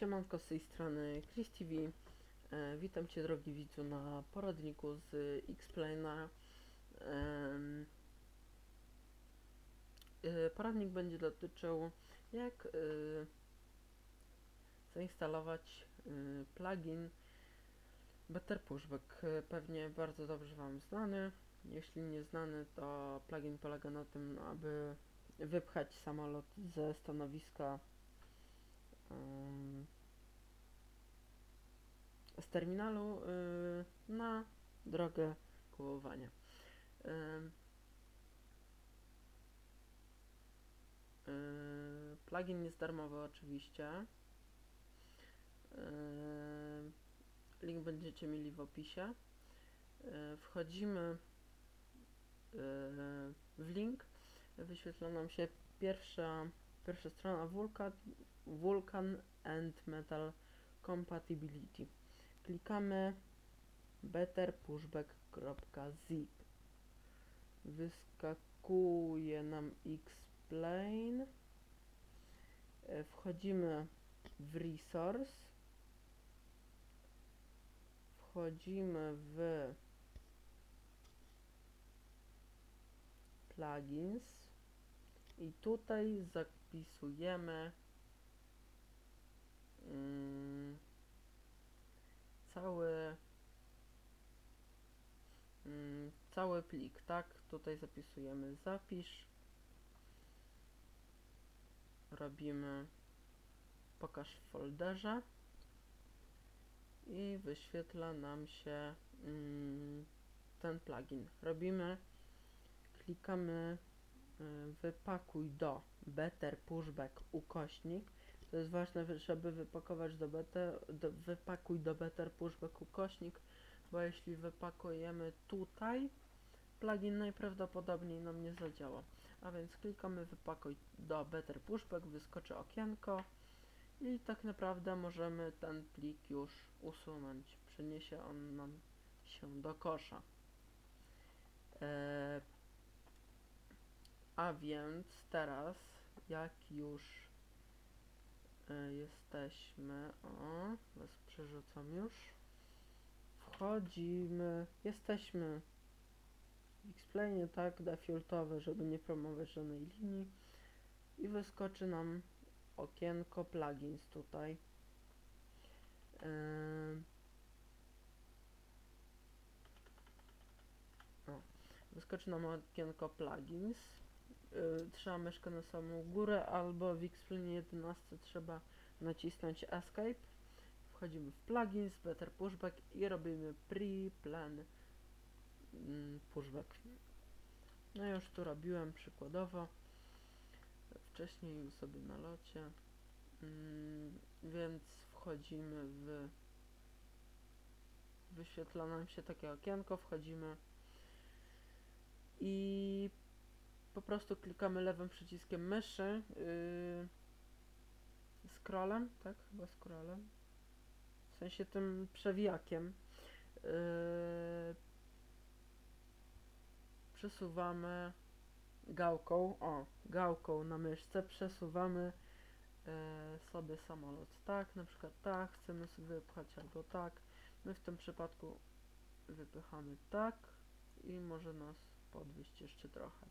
Siemanko z tej strony Chris TV. E, witam Cię drogi widzu na poradniku z Xplaina. Em, e, poradnik będzie dotyczył jak e, zainstalować plugin Better Pushback. Pewnie bardzo dobrze Wam znany. Jeśli nie znany, to plugin polega na tym, aby wypchać samolot ze stanowiska z terminalu y, na drogę kołowania. Ym, y, Plugin jest darmowy oczywiście. Link będziecie mieli w opisie. Y, Wchodzimy w link. Wyświetla nam się pierwsza, pierwsza strona Vulkan, Vulkan and Metal Compatibility. Klikamy betterpushback.zip. Wyskakuje nam explain. E, Wchodzimy w resource. Wchodzimy w plugins i tutaj zapisujemy mm, cały mm, cały plik, tak? Tutaj zapisujemy zapisz. Robimy pokaż w folderze. I wyświetla nam się mm, ten plugin. Robimy klikamy y, wypakuj do Better Pushback ukośnik. To jest ważne, żeby wypakować do Better, do, wypakuj do Better Pushback ukośnik, bo jeśli wypakujemy tutaj, plugin najprawdopodobniej nam nie zadziała. A więc klikamy wypakuj do Better Pushback, wyskoczy okienko i tak naprawdę możemy ten plik już usunąć. Przeniesie on nam się do kosza. Eee, a więc teraz, jak już e, jesteśmy, o, was przerzucam już, wchodzimy, jesteśmy w Explainie, tak, defaultowe, żeby nie promować żadnej linii i wyskoczy nam okienko plugins tutaj. Em, o, wyskoczy nam okienko plugins. Y, trzeba myszkę na samą górę, albo w Xplainie 11 trzeba nacisnąć Escape. Wchodzimy w plugins, Better Pushback i robimy pre-plan mm, pushback. No już tu robiłem przykładowo. Wcześniej sobie na locie. Mm, więc wchodzimy w wyświetla nam się takie okienko, wchodzimy i po prostu klikamy lewym przyciskiem myszy yy, scrollem, tak? Chyba scrollem. W sensie tym przewijakiem. Yy, przesuwamy gałką, o, gałką na myszce przesuwamy e, sobie samolot tak, na przykład tak, chcemy sobie wypchać albo tak. My w tym przypadku wypychamy tak i może nas podwieźć jeszcze trochę.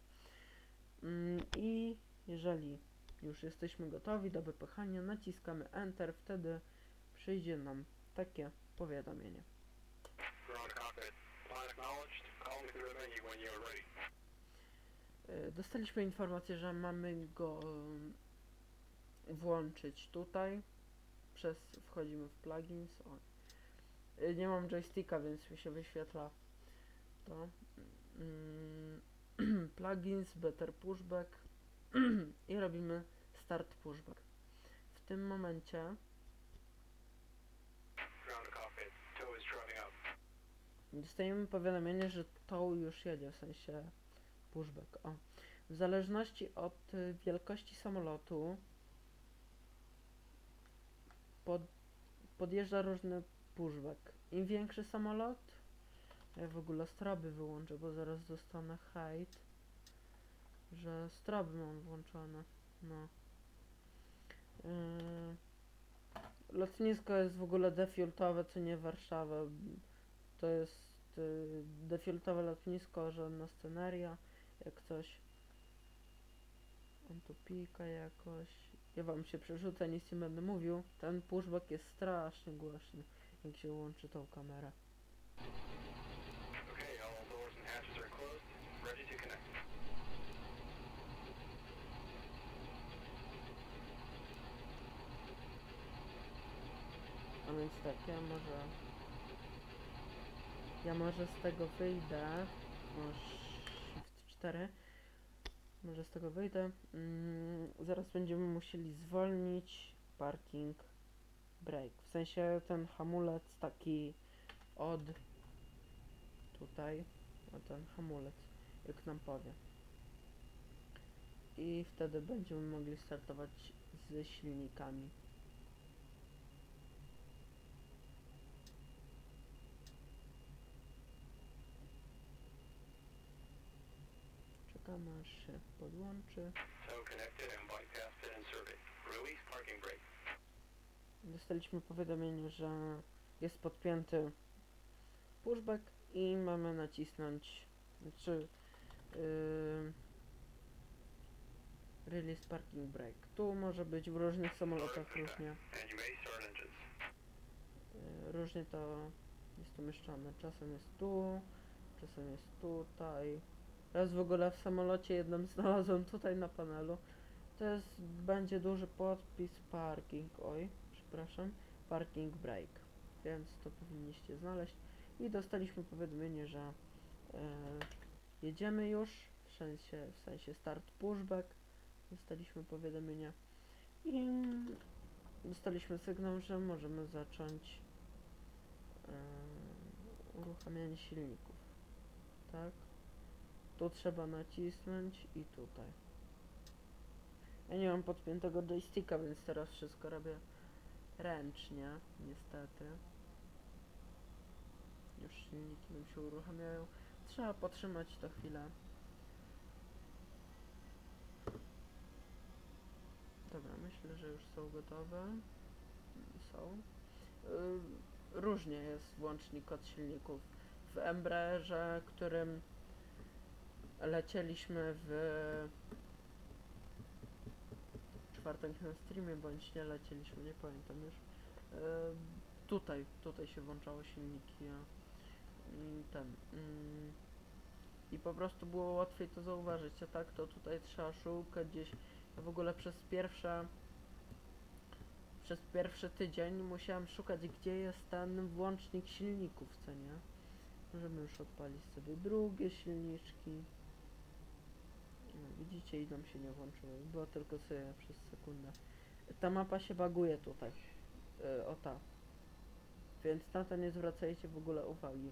Mm, I jeżeli już jesteśmy gotowi do wypychania, naciskamy Enter, wtedy przyjdzie nam takie powiadomienie. E, Dostaliśmy informację, że mamy go em, włączyć tutaj. Przez wchodzimy w plugins. O. E, Nie mam joysticka, więc mi się wyświetla to. Mm, plugins, better pushback i robimy start pushback. W tym momencie. Tow. Dostajemy powiadomienie, że to już jedzie, w sensie pushback. O. W zależności od wielkości samolotu pod, podjeżdża różny pushback. Im większy samolot, ja w ogóle stroby wyłączę, bo zaraz dostanę hejt, że stroby mam włączone. No. Yy, lotnisko jest w ogóle defiultowe, co nie Warszawa. To jest y, defiultowe lotnisko, żadna sceneria, jak coś. On tu pika jakoś. Ja wam się przerzucę, nic nie będę mówił. Ten pushback jest strasznie głośny, jak się łączy tą kamerę. Więc tak, ja może... Ja może z tego wyjdę. O, Shift 4. Może z tego wyjdę. Mm, zaraz będziemy musieli zwolnić parking brake. W sensie ten hamulec taki od tutaj. A ten hamulec, jak nam powie. I wtedy będziemy mogli startować ze silnikami. Czekamy aż się podłączy. So connected and bypassed and brake. Dostaliśmy powiadomienie, że jest podpięty pushback i mamy nacisnąć, znaczy yy, release parking brake. Tu może być w różnych samolotach różnie, yy, różnie to jest umieszczone. Czasem jest tu, czasem jest tutaj. Raz w ogóle w samolocie jednym znalazłem tutaj na panelu. To jest, będzie duży podpis parking, oj, przepraszam, parking brake. Więc to powinniście znaleźć. I dostaliśmy powiadomienie, że e, jedziemy już, w sensie, w sensie start pushback. Dostaliśmy powiadomienie i dostaliśmy sygnał, że możemy zacząć e, uruchamianie silników. Tak? Tu trzeba nacisnąć i tutaj. Ja nie mam podpiętego joysticka, więc teraz wszystko robię ręcznie, niestety. Już silniki nam się uruchamiają. Trzeba potrzymać to chwilę. Dobra, myślę, że już są gotowe. Są. Y, Różnie jest włącznik od silników. W Embraerze, którym lecieliśmy w czwartek na streamie, bądź nie lecieliśmy, nie pamiętam już. Tutaj, tutaj się włączało silniki, i ten. Mm, I po prostu było łatwiej to zauważyć, a tak to tutaj trzeba szukać gdzieś. W ogóle przez pierwsze przez pierwszy tydzień musiałem szukać, gdzie jest ten włącznik silników, co nie? Możemy już odpalić sobie drugie silniczki. No, widzicie, i nam się nie włączyło. Było tylko sobie przez sekundę. Ta mapa się baguje tutaj. Yy, o ta. Więc na to nie zwracajcie w ogóle uwagi.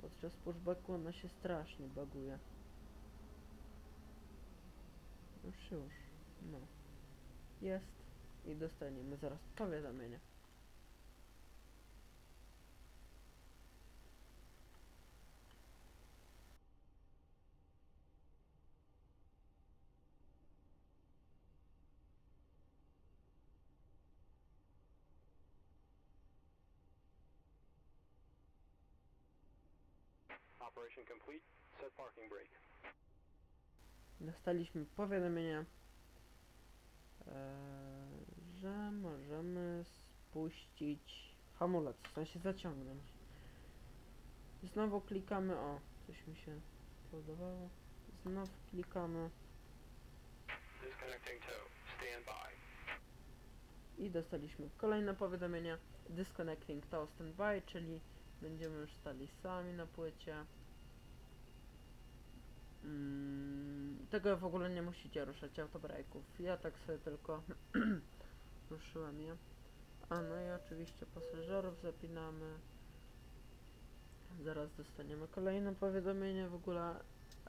Podczas pushbacku ona się strasznie baguje. Już, już. No. Jest. I dostaniemy zaraz powiadomienie. Operation complete. Set parking brake. Dostaliśmy powiadomienie, że możemy spuścić hamulec, w sensie zaciągnąć. Znowu klikamy, o, coś mi się podobało. Znowu klikamy Disconnecting tow. Stand by. i dostaliśmy kolejne powiadomienie Disconnecting to standby, czyli będziemy już stali sami na płycie. Mm, tego w ogóle nie musicie ruszać autobrajków. Ja tak sobie tylko ruszyłem je. A no i oczywiście pasażerów zapinamy. Zaraz dostaniemy kolejne powiadomienie. W ogóle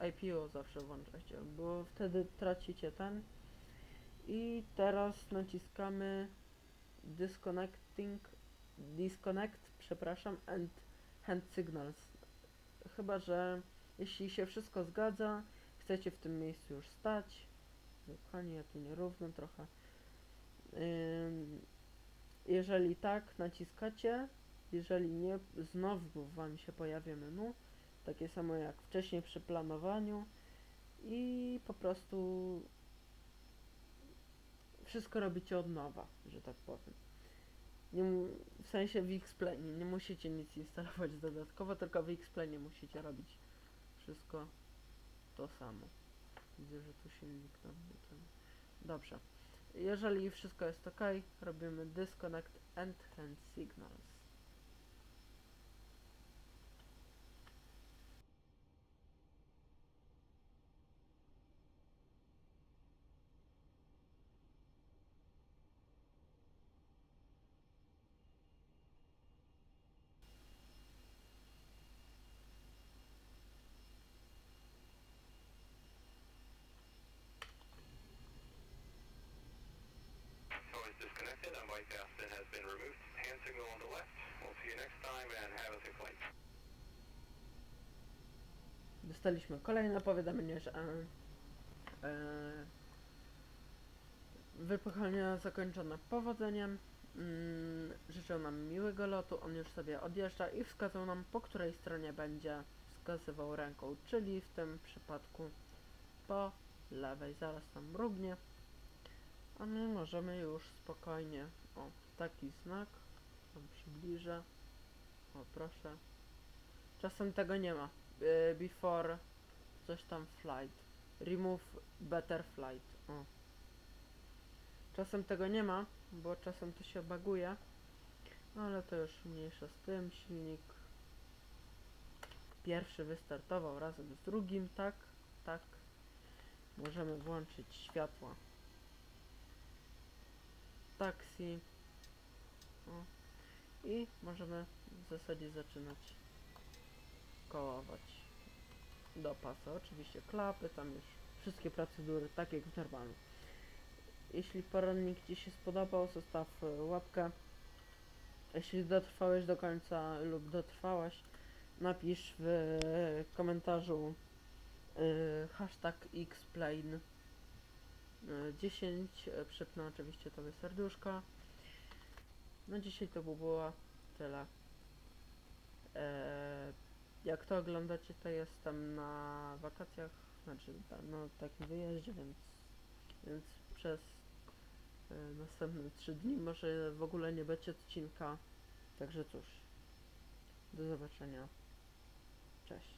IPO zawsze włączajcie, bo wtedy tracicie ten. I teraz naciskamy disconnecting, disconnect, przepraszam, and hand signals. Chyba, że jeśli się wszystko zgadza, chcecie w tym miejscu już stać. Kochani, ja tu nierówno trochę. Jeżeli tak, naciskacie. Jeżeli nie, znowu Wam się pojawia menu. Takie samo jak wcześniej przy planowaniu. I po prostu wszystko robicie od nowa, że tak powiem. Nie, w sensie w nie musicie nic instalować dodatkowo, tylko w musicie robić wszystko to samo. Widzę, że tu silnik nam nie ten. Dobrze. Jeżeli wszystko jest ok, robimy disconnect and hand signals. Dostaliśmy kolejne powiadomienie, że e, e, wypychanie zakończone powodzeniem. Mm, życzę nam miłego lotu. On już sobie odjeżdża i wskazał nam, po której stronie będzie wskazywał ręką, czyli w tym przypadku po lewej. Zaraz tam mrugnie. A my możemy już spokojnie. O, taki znak. Tam przybliżę. O, proszę. Czasem tego nie ma. Y, before coś tam flight. Remove better flight. O. Czasem tego nie ma, bo czasem to się baguje. Ale to już mniejsza z tym. Silnik pierwszy wystartował razem z drugim. Tak, tak. Możemy włączyć światła. Taksi. O. I możemy w zasadzie zaczynać do pasa. Oczywiście klapy, tam już wszystkie procedury, tak jak w normalu. Jeśli poradnik Ci się spodobał, zostaw łapkę. Jeśli dotrwałeś do końca lub dotrwałaś, napisz w komentarzu y, hashtag xplain 10. e, Przypnę oczywiście Tobie serduszko. No dzisiaj to by było tyle. Eee, jak to oglądacie, to jestem na wakacjach, znaczy no takim wyjeździe, więc, więc przez e, następne 3 dni może w ogóle nie będzie odcinka. Także cóż, do zobaczenia. Cześć.